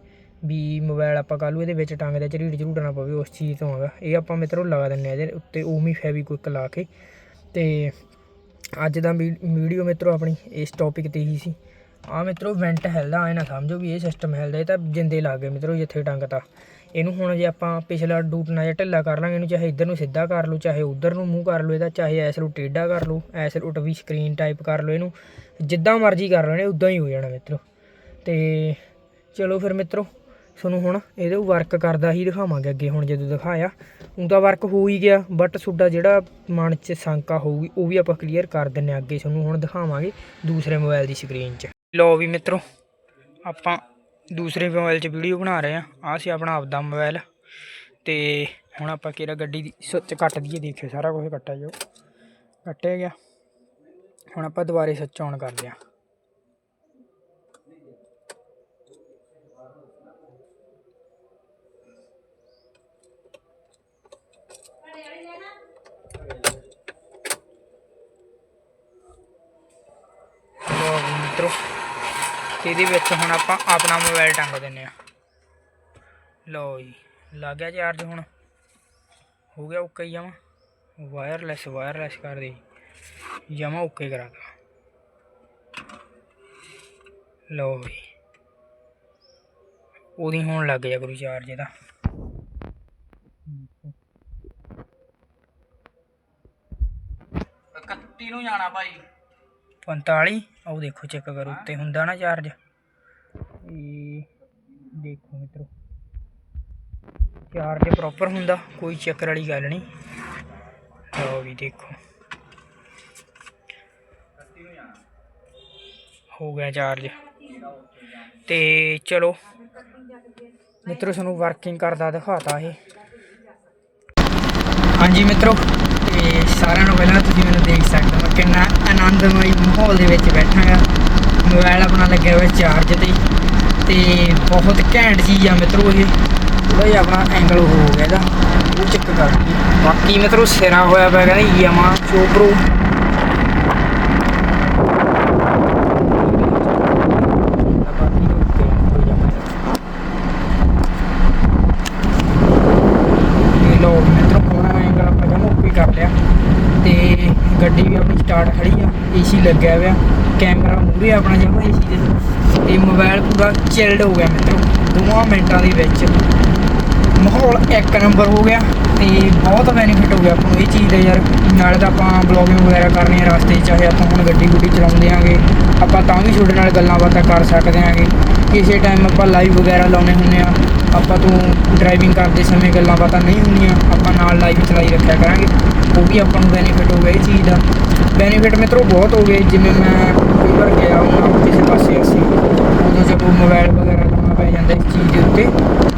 ਵੀ ਮੋਬਾਈਲ ਆਪਾਂ ਕੱਲ੍ਹ ਇਹਦੇ ਵਿੱਚ ਟੰਗਦੇ ਝਰੀਟ ਝਰੂਟ ਨਾ ਪਵੇ, ਉਸ ਚੀਜ਼ ਤੋਂ ਹੈਗਾ ਇਹ ਆਪਾਂ ਮਿੱਤਰੋ ਲਗਾ ਦਿੰਨੇ ਆ ਇਹਦੇ ਉੱਤੇ ਉਮੀ ਫੈਵੀਕੁਇਕ ਲਾ ਕੇ। ਤੇ ਅੱਜ ਦਾ ਵੀ- ਵੀਡੀਓ ਮਿੱਤਰੋ ਆਪਣੀ ਇਸ ਟੌਪਿਕ ਤੇ ਹੀ ਸੀ। ਆ ਮਿੱਤਰੋ ਵੈਂਟ ਹਿਲਦਾ ਐ ਨਾ ਸਮਝੋ ਵੀ ਇਹ ਸਿਸਟਮ ਹਿਲਦਾ ਇਹ ਤਾਂ ਜਿੰਦੇ ਲੱਗ ਗਏ ਮਿੱਤਰੋ ਜਿੱਥੇ ਟੰਗਤਾ ਇਹਨੂੰ ਹੁਣ ਜੇ ਆਪਾਂ ਪਿਛਲਾ ਡੂਟਣਾ ਜਾਂ ਢਿੱਲਾ ਕਰ ਲਾਂਗੇ, ਇਹਨੂੰ ਚਾਹੇ ਇੱਧਰ ਨੂੰ ਸਿੱਧਾ ਕਰ ਲਓ ਚਾਹੇ ਉੱਧਰ ਨੂੰ ਮੂੰਹ ਕਰ ਲਓ ਇਹਦਾ ਚਾਹੇ ਐਸ ਨੂੰ ਟੇਢਾ ਕਰ ਲਓ ਐਸ ਰੂਟ ਵੀ ਸਕਰੀਨ ਟਾਈਪ ਕਰ ਲਓ ਇਹਨੂੰ ਜਿੱਦਾਂ ਮਰਜ਼ੀ ਕਰ ਲੈਣੇ ਇਹਨੇ ਉਦਾਂ ਹੀ ਹੋ ਜਾਣਾ ਮਿੱਤਰੋ। ਤੇ ਚਲੋ ਫਿਰ ਮਿੱਤਰੋ, ਤੁਹਾਨੂੰ ਹੁਣ ਇਹਦੇ ਵਰਕ ਕਰਦਾ ਹੀ ਦਿਖਾਵਾਂਗੇ ਅੱਗੇ, ਹੁਣ ਜਦੋਂ ਦਿਖਾਇਆ ਉਹ ਤਾਂ ਵਰਕ ਹੋ ਹੀ ਗਿਆ ਬਟ ਤੁਹਾਡਾ ਜਿਹੜਾ ਮਨ 'ਚ ਸ਼ੰਕਾ ਹੋਊਗੀ, ਉਹ ਵੀ ਆਪਾਂ ਕਲੀਅਰ ਕਰ ਦਿੰਨੇ ਅੱਗੇ, ਤੁਹਾਨੂੰ ਹੁਣ ਦਿਖਾਵਾਂਗੇ ਦੂਸਰੇ ਮੋਬਾਈਲ ਦੀ ਸਕਰੀਨ 'ਚ। ਲਓ ਵੀ ਮਿੱਤਰੋ, ਆਪਾਂ ਦੂਸਰੇ ਮੋਬਾਈਲ 'ਚ ਵੀਡੀਓ ਬਣਾ ਰਹੇ ਆ ਆਹ ਸੀ ਆਪਣਾ ਆਪਦਾ ਮੋਬਾਈਲ ਤੇ ਹੁਣ ਆਪਾਂ ਕਿਹੜਾ ਗੱਡੀ ਦੀ ਸੁੱਚ ਕੱਟ ਦਈਏ, ਦੇਖਿਓ ਸਾਰਾ ਕੁਝ ਕੱਟਿਆ ਜੋ ਕੱਟਿਆ ਗਿਆ। ਹੁਣ ਆਪਾਂ ਦੁਬਾਰੇ ਸੁੱਚ ਆਨ ਕਰਦੇ ਆ ਲਓ ਮਿੱਤਰੋ ਇਹਦੇ ਵਿੱਚ ਹੁਣ ਆਪਾਂ ਆਪਣਾ ਮੋਬਾਈਲ ਟੰਗ ਦਿੰਨੇ ਆ। ਲਓ ਜੀ, ਲੱਗ ਗਿਆ ਚਾਰਜ ਹੁਣ। ਹੋ ਗਿਆ ਓਕੇ ਜਮਾ। ਵਾਇਰਲੈਸ ਵਾਇਰਲੈਸ ਕਰ ਦੇ। ਜਮਾ ਓਕੇ ਕਰਾਤਾ ਲਓ ਜੀ। ਉਹਦੀ ਹੁਣ ਲੱਗ ਗਿਆ ਕਰੂ ਚਾਰਜ ਇਹਦਾ। ਇਕੱਤੀ ਨੂੰ ਜਾਣਾ ਭਾਈ। 45 ਉਹ ਦੇਖੋ ਚੈੱਕ ਕਰੋ, ਉੱਤੇ ਹੁੰਦਾ ਨਾ ਚਾਰਜ ਇਹ ਦੇਖੋ ਮਿੱਤਰੋ ਚਾਰਜ ਪ੍ਰੋਪਰ ਹੁੰਦਾ, ਕੋਈ ਚੱਕਰ ਵਾਲੀ ਗੱਲ ਨਹੀਂ। ਲਓ ਵੀ ਦੇਖੋ। ਹੋ ਗਿਆ ਚਾਰਜ ਤੇ ਚਲੋ, ਮਿੱਤਰੋ ਤੁਹਾਨੂੰ ਵਰਕਿੰਗ ਕਰਦਾ ਦਿਖਾਤਾ ਇਹ। ਹਾਂਜੀ ਮਿੱਤਰੋ, ਤੇ ਸਾਰਿਆਂ ਨੂੰ ਪਹਿਲਾਂ ਤੁਸੀਂ ਮੈਨੂੰ ਦੇਖ ਸਕਦੇ ਹੋ। ਕਿੰਨਾ ਆਨੰਦਮਈ ਮਾਹੌਲ ਦੇ ਵਿੱਚ ਬੈਠਾ ਹਾਂ ਮੋਬਾਈਲ ਆਪਣਾ ਲੱਗਿਆ ਹੋਇਆ ਚਾਰਜ ਤੇ ਤੇ ਬਹੁਤ ਘੈਂਟ ਚੀਜ਼ ਆ ਮਿੱਤਰੋ ਇਹ। ਥੋੜਾ ਜਿਹਾ ਆਪਣਾ ਐਂਗਲ ਹੋ ਗਿਆ ਇਹਦਾ। ਉਹ ਚੈੱਕ ਕਰ ਬਾਕੀ ਮਿੱਤਰੋ ਸਿਰਾ ਹੋਇਆ ਪਿਆ ਕਹਿੰਦਾ ਯਾਮਾ ਚੋਪਰੋ ਵੀ ਆਪਣਾ ਜਮਾ ਏਸੀ ਦੇ ਤੇ ਮੋਬਾਈਲ ਪੂਰਾ ਚਿਲਡ ਹੋ ਗਿਆ ਮਿੱਤਰੋ ਦੋਵਾਂ ਮਿੰਟਾਂ ਦੇ ਵਿੱਚ। ਮਾਹੌਲ ਇੱਕ ਨੰਬਰ ਹੋ ਗਿਆ ਤੇ ਬਹੁਤ ਬੈਨੀਫਿਟ ਹੋ ਗਿਆ ਆਪਾਂ ਨੂੰ ਇਹ ਚੀਜ਼ ਦਾ ਯਾਰ। ਨਾਲੇ ਤਾਂ ਆਪਾਂ ਬਲੌਗਿੰਗ ਵਗੈਰਾ ਕਰਨੀ ਹੈ ਰਸਤੇ 'ਚ, ਚਾਹੇ ਆਪਾਂ ਹੁਣ ਗੱਡੀ ਗੁੱਡੀ ਚਲਾਉਂਦੇ ਆਂਗੇ, ਆਪਾਂ ਤਾਂ ਵੀ ਤੁਹਾਡੇ ਨਾਲ ਗੱਲਾਂ ਬਾਤਾਂ ਕਰ ਸਕਦੇ ਆਂਗੇ। ਕਿਸੇ ਟਾਈਮ ਆਪਾਂ ਲਾਈਵ ਵਗੈਰਾ ਲਾਉਣੇ ਹੁੰਦੇ ਆ, ਆਪਾਂ ਤੋਂ ਡਰਾਈਵਿੰਗ ਕਰਦੇ ਸਮੇਂ ਗੱਲਾਂ ਬਾਤਾਂ ਨਹੀਂ ਹੁੰਦੀਆਂ, ਆਪਾਂ ਨਾਲ ਲਾਈਵ ਚਲਾਈ ਰੱਖਿਆ ਕਰਾਂਗੇ। ਉਹ ਵੀ ਆਪਾਂ ਨੂੰ ਬੈਨੀਫਿਟ ਹੋ ਗਿਆ ਇਹ ਚੀਜ਼ ਦਾ। ਬੈਨੀਫਿਟ ਮਿੱਤਰੋ ਬਹੁਤ ਹੋ ਗਏ। ਜਿਵੇਂ ਮੈਂ ਕਈ ਵਾਰ ਗਿਆ ਹਾਂ ਕਿਸੇ ਪਾਸੇ ਅਸੀਂ, ਉਦੋਂ ਜਦੋਂ ਮੋਬਾਈਲ ਵਗੈਰਾ ਲਾਉਣਾ ਪੈ ਜਾਂਦਾ ਇਸ ਚੀਜ਼ ਦੇ ਉੱਤੇ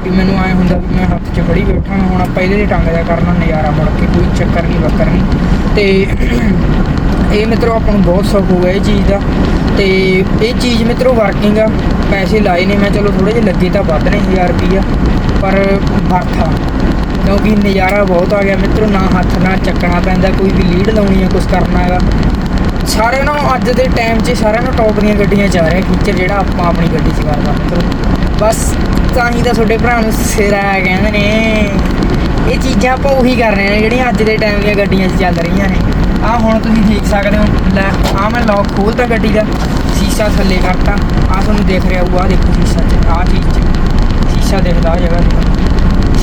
ਕਿ ਮੈਨੂੰ ਐ ਹੁੰਦਾ ਵੀ ਮੈਂ ਹੱਥ 'ਚ ਫੜੀ ਬੈਠਾ ਹੁਣ ਆਪਾਂ ਇਹਦੇ 'ਤੇ ਟੰਗ ਜਾ ਕਰਨਾ ਨਜ਼ਾਰਾ ਮੁੜ ਕੇ, ਕੋਈ ਚੱਕਰ ਨਹੀਂ ਬੱਕਰ ਨਹੀਂ ਤੇ ਇਹ ਮਿੱਤਰੋ ਆਪਾਂ ਨੂੰ ਬਹੁਤ ਸੌਖ ਹੋ ਗਿਆ ਇਹ ਚੀਜ਼ ਦਾ। ਤੇ ਇਹ ਚੀਜ਼ ਮਿੱਤਰੋ ਵਰਕਿੰਗ ਆ। ਪੈਸੇ ਲਾਏ ਨੇ, ਮੈਂ ਚਲੋ ਥੋੜੇ ਜਿਹੇ ਲੱਗੇ ਤਾਂ ਵੱਧ ਨੇ 1000 ਰੁਪਈਆ, ਪਰ ਵਰਥਾ ਕਿਉਂਕਿ ਨਜ਼ਾਰਾ ਬਹੁਤ ਆ ਗਿਆ ਮਿੱਤਰੋ, ਨਾ ਹੱਥ, ਨਾ ਚੱਕਣਾ ਪੈਂਦਾ, ਕੋਈ ਵੀ ਲੀਡ ਲਾਉਣੀ ਹੈ ਕੁਝ ਕਰਨਾ ਹੈਗਾ। ਸਾਰਿਆਂ ਨੂੰ ਅੱਜ ਦੇ ਟਾਈਮ 'ਚ ਸਾਰਿਆਂ ਨੂੰ ਟੌਪ ਦੀਆਂ ਗੱਡੀਆਂ 'ਚ ਆ ਰਿਹਾ ਫੀਚਰ ਜਿਹੜਾ ਆਪਾਂ ਆਪਣੀ ਗੱਡੀ 'ਚ ਕਰਦਾ ਮਿੱਤਰੋ। ਬਸ ਤਾਂ ਹੀ ਤਾਂ ਤੁਹਾਡੇ ਭਰਾ ਨੂੰ ਸਿਰਾ ਕਹਿੰਦੇ ਨੇ, ਇਹ ਚੀਜ਼ਾਂ ਆਪਾਂ ਉਹੀ ਕਰ ਰਹੇ ਨੇ ਜਿਹੜੀਆਂ ਅੱਜ ਦੇ ਟਾਈਮ ਦੀਆਂ ਗੱਡੀਆਂ 'ਚ ਚੱਲ ਰਹੀਆਂ ਨੇ। ਆਹ ਹੁਣ ਤੁਸੀਂ ਦੇਖ ਸਕਦੇ ਹੋ, ਲੈ, ਆਹ ਮੈਂ ਲੌਕ ਖੋਲਤਾ ਗੱਡੀ ਦਾ, ਸ਼ੀਸ਼ਾ ਥੱਲੇ ਕਰਤਾ। ਆਹ ਤੁਹਾਨੂੰ ਦੇਖ ਰਿਹਾ ਹੋਊ ਆਹ ਦੇਖੋ ਸ਼ੀਸ਼ਾ 'ਚ, ਆਹ ਚੀਜ਼ 'ਚ। ਸ਼ੀਸ਼ਾ ਦਿਖਦਾ ਆਹ ਜਗ੍ਹਾ ਤੇ।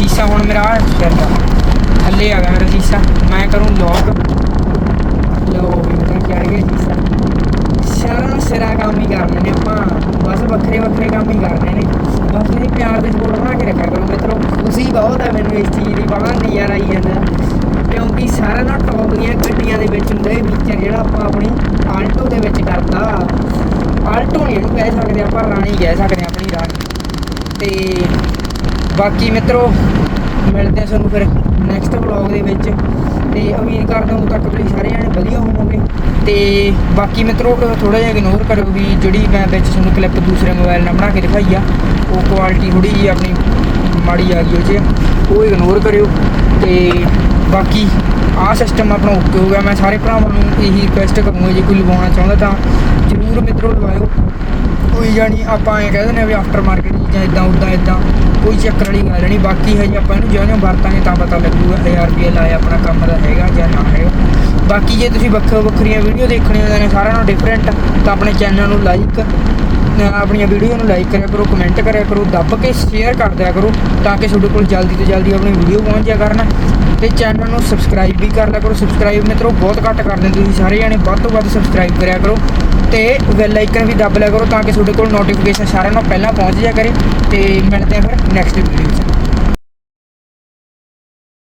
ਸ਼ੀਸ਼ਾ ਹੁਣ ਮੇਰਾ ਆਹ ਸਿਰ ਥੱਲੇ ਆ ਗਿਆ ਮੇਰਾ ਸ਼ੀਸ਼ਾ ਮੈਂ ਕਰੂੰ ਲੌਕ ਲੋ ਵੀ ਮੈਂ ਚੜ ਗਿਆ ਸ਼ੀਸ਼ਾ ਸਾਰਾ ਸਿਰਾ ਕੰਮ ਹੀ ਕਰਨੇ ਨੇ ਆਪਾਂ। ਬਸ ਵੱਖਰੇ ਵੱਖਰੇ ਕੰਮ ਹੀ ਕਰਨੇ ਨੇ। ਬਸ ਇਹ ਪਿਆਰ ਦੇ ਸਪੋਰਟ ਬਣਾ ਕੇ ਰੱਖਿਆ ਕਰੋ ਮਿੱਤਰੋ। ਖੁਸ਼ੀ ਬਹੁਤ ਹੈ ਮੈਨੂੰ ਇਸ ਚੀਜ਼ ਦੀ। ਬੜਾ ਨਜ਼ਾਰਾ ਆਈ ਜਾਂਦਾ। ਕਿਉਂਕਿ ਸਾਰਿਆਂ ਨਾਲ ਟੌਪ ਦੀਆਂ ਗੱਡੀਆਂ ਦੇ ਵਿੱਚ ਹੁੰਦਾ ਇਹ ਫੀਚਰ ਜਿਹੜਾ ਆਪਾਂ ਆਪਣੀ ਆਲਟੋ ਦੇ ਵਿੱਚ ਕਰਦਾ ਆਲਟੋ ਨਹੀਂ ਇਹਨੂੰ ਕਹਿ ਸਕਦੇ ਆਪਾਂ, ਰਾਣੀ ਕਹਿ ਸਕਦੇ ਹਾਂ ਆਪਣੀ ਰਾਣੀ। ਤੇ ਬਾਕੀ ਮਿੱਤਰੋ, ਮਿਲਦੇ ਆ ਤੁਹਾਨੂੰ ਫਿਰ ਨੈਕਸਟ ਵਲੌਗ ਦੇ ਵਿੱਚ। ਤੇ ਉਮੀਦ ਕਰਦਾ ਹਾਂ ਤੱਕ ਤੁਸੀਂ ਸਾਰੇ ਜਣੇ ਵਧੀਆ ਹੋਵੋਗੇ। ਤੇ ਬਾਕੀ ਮਿੱਤਰੋ ਥੋੜਾ ਜਿਹਾ ਇਗਨੋਰ ਕਰੋ ਵੀ ਜਿਹੜੀ ਮੈਂ ਵਿੱਚ ਤੁਹਾਨੂੰ ਕਲਿੱਪ ਦੂਸਰੇ ਮੋਬਾਈਲ ਨਾਲ ਬਣਾ ਕੇ ਦਿਖਾਈ ਆ, ਉਹ ਕੁਆਲਿਟੀ ਥੋੜੀ ਜਿਹੀ ਆਪਣੀ ਮਾੜੀ ਆ ਗਈ ਉਹ 'ਚ। ਉਹ ਇਗਨੋਰ ਕਰਿਓ। ਤੇ ਬਾਕੀ ਆਹ ਸਿਸਟਮ ਆਪਣਾ ਓਕੇ ਹੋ ਗਿਆ। ਮੈਂ ਸਾਰੇ ਭਰਾਵਾਂ ਨੂੰ ਇਹੀ ਰਿਕੁਐਸਟ ਕਰੂੰਗਾ, ਜੇ ਕੋਈ ਲਵਾਉਣਾ ਚਾਹੁੰਦਾ ਤਾਂ ਜ਼ਰੂਰ ਮਿੱਤਰੋ ਲਵਾਇਓ। ਕੋਈ ਜਾਣੀ ਆਪਾਂ ਐਂ ਕਹਿ ਦਿੰਦੇ ਆ ਵੀ ਆਫਟਰ ਮਾਰਕੀਟ ਚੀਜ਼ਾਂ ਇਦਾਂ ਉਦਾਂ ਇਦਾਂ ਕੋਈ ਚੱਕਰ ਵਾਲੀ ਗੱਲ ਨਹੀਂ ਬਾਕੀ ਹਜੇ ਆਪਾਂ ਇਹਨੂੰ ਜਿਉਂ ਜਿਉਂ ਵਰਤਾਂਗੇ ਤਾਂ ਪਤਾ ਲੱਗੂਗਾ 1000 ਰੁਪਏ ਲਾਇਆ ਆਪਣਾ ਕੰਮ ਦਾ ਹੈਗਾ ਜਾਂ ਨਾ ਹੈਗਾ। ਬਾਕੀ ਜੇ ਤੁਸੀਂ ਵੱਖੋ ਵੱਖਰੀਆਂ ਵੀਡੀਓ ਦੇਖਣੀਆਂ ਹੁੰਦੀਆਂ ਨੇ ਸਾਰਿਆਂ ਨੂੰ ਡਿਫਰੈਂਟ ਤਾਂ ਆਪਣੇ ਚੈਨਲ ਨੂੰ ਲਾਈਕ ਆਪਣੀਆਂ ਵੀਡੀਓ ਨੂੰ ਲਾਈਕ ਕਰਿਆ ਕਰੋ ਕਮੈਂਟ ਕਰਿਆ ਕਰੋ, ਦੱਬ ਕੇ ਸ਼ੇਅਰ ਕਰ ਦਿਆ ਕਰੋ, ਤਾਂ ਕਿ ਤੁਹਾਡੇ ਕੋਲ ਜਲਦੀ ਤੋਂ ਜਲਦੀ ਆਪਣੀ ਵੀਡੀਓ ਪਹੁੰਚ ਜਾਇਆ ਕਰਨ। ਤੇ ਚੈਨਲ ਨੂੰ ਸਬਸਕ੍ਰਾਈਬ ਵੀ ਕਰ ਲਿਆ ਕਰੋ। ਸਬਸਕ੍ਰਾਈਬ ਮਿੱਤਰੋ, ਬਹੁਤ ਘੱਟ ਕਰਦੇ ਨੇ ਤੁਸੀਂ ਸਾਰੇ ਜਾਣੇ, ਵੱਧ ਤੋਂ ਵੱਧ ਸਬਸਕ੍ਰਾਈਬ ਕਰਿਆ ਕਰੋ। ਤੇ ਬੈਲ ਆਈਕਨ ਵੀ ਦੱਬ ਲਿਆ ਕਰੋ ਤਾਂ ਕਿ ਤੁਹਾਡੇ ਕੋਲ ਨੋਟੀਫਿਕੇਸ਼ਨ ਸਾਰਿਆਂ ਨਾਲ ਪਹਿਲਾਂ ਪਹੁੰਚ ਜਾਇਆ ਕਰੇ ਤੇ ਮਿਲਦੇ ਆ ਫਿਰ ਨੈਕਸਟ ਵੀਡੀਓ